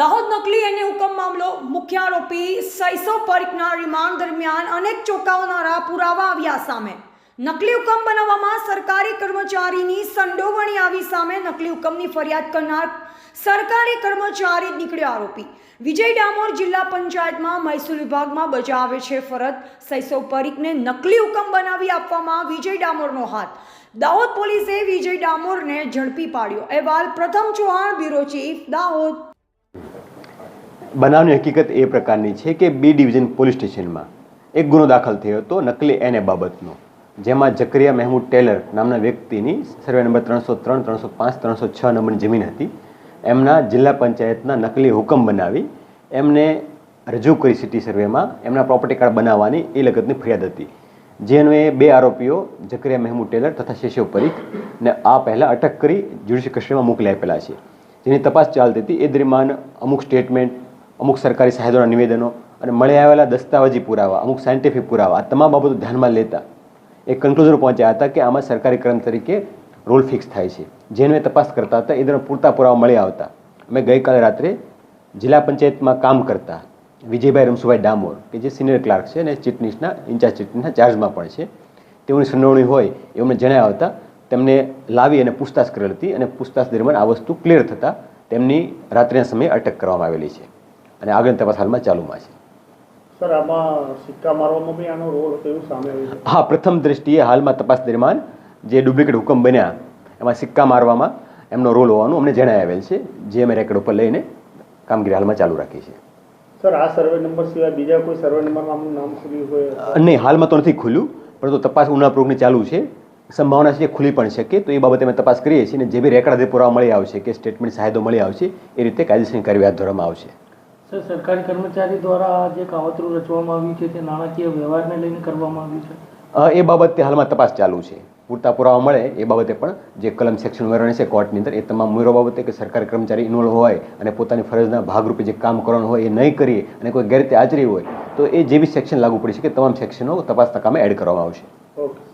દાહોદ નકલી અને હુકમ મામલો, મુખ્ય આરોપી સૈસો પરીખના રિમાન્ડ દરમિયાન અનેક ચોંકાવનારા પુરાવા આવ્યા સામે. નકલી હુકમ બનાવવામાં સરકારી કર્મચારીની સંડોવણી આવી સામે નકલી હુકમની ફરિયાદ કરનાર સરકારી કર્મચારી નીકળ્યો આરોપી. વિજય ડામોર જિલ્લા પંચાયતમાં મહેસૂલ વિભાગમાં બજાવે છે ફરજ. સૈસો પરીખને નકલી હુકમ બનાવી આપવામાં વિજય ડામોરનો હાથ. દાહોદ પોલીસે વિજય ડામોરને ઝડપી પાડ્યો. અહેવાલ પ્રથમ ચૌહાણ, બ્યુરો ચીફ, દાહોદ. બનાવની હકીકત એ પ્રકારની છે કે બી ડિવિઝન પોલીસ સ્ટેશનમાં એક ગુનો દાખલ થયો હતો નકલી એને બાબતનો, જેમાં જકરિયા મહેમૂદ ટેલર નામના વ્યક્તિની સર્વે નંબર ત્રણસો ત્રણ, ત્રણસો પાંચ, ત્રણસો છ નંબરની જમીન હતી. એમના જિલ્લા પંચાયતના નકલી હુકમ બનાવી એમને રજૂ કરી સિટી સર્વેમાં એમના પ્રોપર્ટી કાર્ડ બનાવવાની એ લગતની ફરિયાદ હતી. જેનો એ બે આરોપીઓ, જકરિયા મહેમૂદ ટેલર તથા શેષવ પરીખ, ને આ પહેલાં અટક કરી જ્યુડિશિયલ કસ્ટડીમાં મોકલી આપેલા છે. જેની તપાસ ચાલતી હતી એ દરમિયાન અમુક સ્ટેટમેન્ટ અમુક સરકારી સાહેબોના નિવેદનો અને મળી આવેલા દસ્તાવેજી પુરાવા, અમુક સાયન્ટિફિક પુરાવા, આ તમામ બાબતો ધ્યાનમાં લેતા એ કન્ક્લુઝન પહોંચ્યા હતા કે આમાં સરકારી ક્રમ તરીકે રોલ ફિક્સ થાય છે. જેનો એ તપાસ કરતા હતા, એ દરમિયાન પૂરતા પુરાવા મળી આવતા. અમે ગઈકાલે રાત્રે જિલ્લા પંચાયતમાં કામ કરતા વિજયભાઈ રમસુભાઈ ડામોર, કે જે સિનિયર ક્લાર્ક છે અને ચીટનીસના ઇન્ચાર્જ ચીટનીસના ચાર્જમાં પણ છે. તેઓની સંડોવણી હોય એ અમને જણાવ્યા હતા તેમને લાવી અને પૂછતાછ કરેલ હતી અને પૂછતાછ દરમિયાન આ વસ્તુ ક્લિયર થતાં તેમની રાત્રિના સમયે અટક કરવામાં આવેલી છે. અને આગળની તપાસ હાલમાં ચાલુમાં છે. સર આમાં સિક્કા મારવામાં બી આનો રોલ હતો એવું સામે આવ્યું હા પ્રથમ દ્રષ્ટિએ હાલમાં તપાસ દરમિયાન જે ડુપ્લિકેટ હુકમ બન્યા એમાં સિક્કા મારવામાં એમનો રોલ હોવાનું અમને જણાય આવેલ છે જે અમે રેકર્ડ ઉપર લઈને કામગીરી હાલમાં ચાલુ રાખી છે. સર આ સર્વે નંબર સિવાય બીજા કોઈ સર્વે નંબર નામ ખુલ્યું હોય? નહીં હાલમાં તો નથી ખુલ્યું પરંતુ તપાસ ઉનાપ્રોગની ચાલુ છે. સંભાવના છે ખુલી પણ શકે તો એ બાબતે અમે તપાસ કરીએ છીએ અને જે બી રેકર્ડ પુરાવા મળી આવશે કે સ્ટેટમેન્ટ સાહેદો મળી આવશે એ રીતે કાયદેસરની કાર્યવાહી હાથ ધરવામાં આવશે. સર સરકારી કર્મચારી દ્વારા જે કાવતરું રચવામાં આવ્યું છે તે નાણાકીય વ્યવહારને લઈને કરવામાં આવ્યું છે? એ બાબતે હાલમાં તપાસ ચાલુ છે. પૂરતા પુરાવા મળે એ બાબતે પણ જે કલમ સેક્શન ઉમેરવાની છે કોર્ટની અંદર એ તમામ ઉમેરો બાબતે કે સરકારી કર્મચારી ઇન્વોલ્વ હોય અને પોતાની ફરજના ભાગરૂપે જે કામ કરવાનું હોય એ નહીં કરીએ અને કોઈ ગેરરીતે હાજરી હોય તો એ જેવી સેક્શન લાગુ પડી શકે તમામ સેક્શનો તપાસના કામે એડ કરવામાં આવશે. ઓકે.